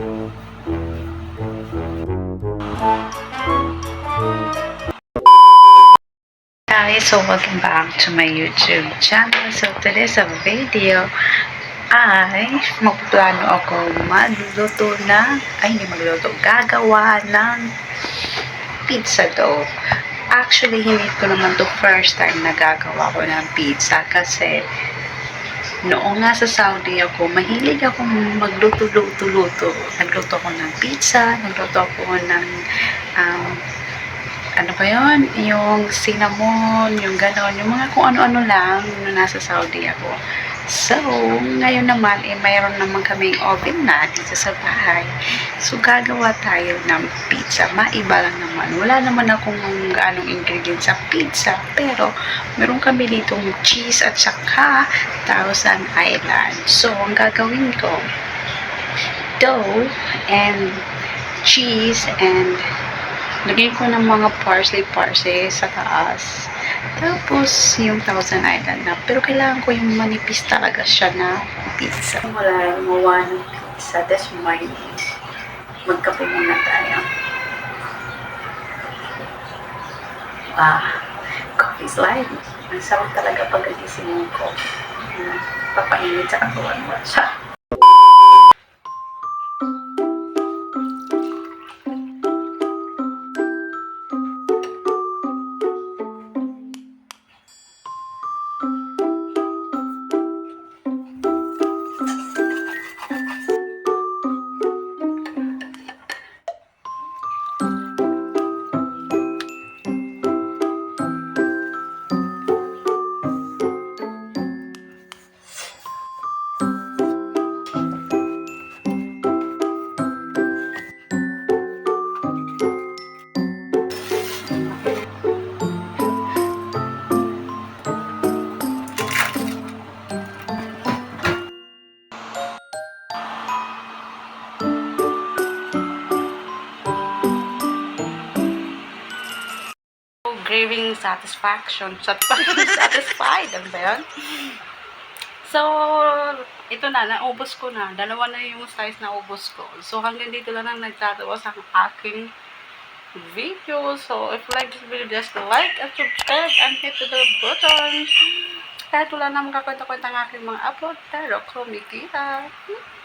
Guys, so welcome back to my YouTube channel. So today's video ay magplano ako magluto ng, ay hindi magluto, gagawa ng pizza dough. Actually, hindi ko naman to first time na gagawa ko ng pizza kasi noong nasa Saudi ako, mahilig ako magluto-luto-luto. Nagluto ako ng pizza, nagluto ako ng um, ano ba yun? Yung cinnamon, yung gano'n, yung mga kung ano-ano lang nung nasa Saudi ako. So, ngayon naman, eh, mayroon naman kaming oven na dito sa bahay. So, gagawa tayo ng pizza. Maiba lang naman. Wala naman akong anong ingredients sa pizza. Pero, meron kami ditong cheese at saka Thousand Island. So, ang gagawin ko, dough and cheese and Lagyan ko ng mga parsley-parsley sa taas. Tapos, yung Thousand Island na. Pero kailangan ko yung manipis talaga siya na pizza. Wala, gumawa ng pizza. That's my Magkape muna tayo. Wow. Coffee slide. Ang sarap talaga pag nagising ko. Papainit sa katawan mo. Siya. Craving satisfaction. Satisfied. Ano ba yun? So, ito na, naubos ko na. Dalawa na yung size na ubos ko. So, hanggang dito lang ang nagtatawa sa aking video. So, if you like this video, just like and subscribe and hit the button. Kahit wala namang kakwenta-kwenta ng aking mga upload, pero kumikita. Hmm?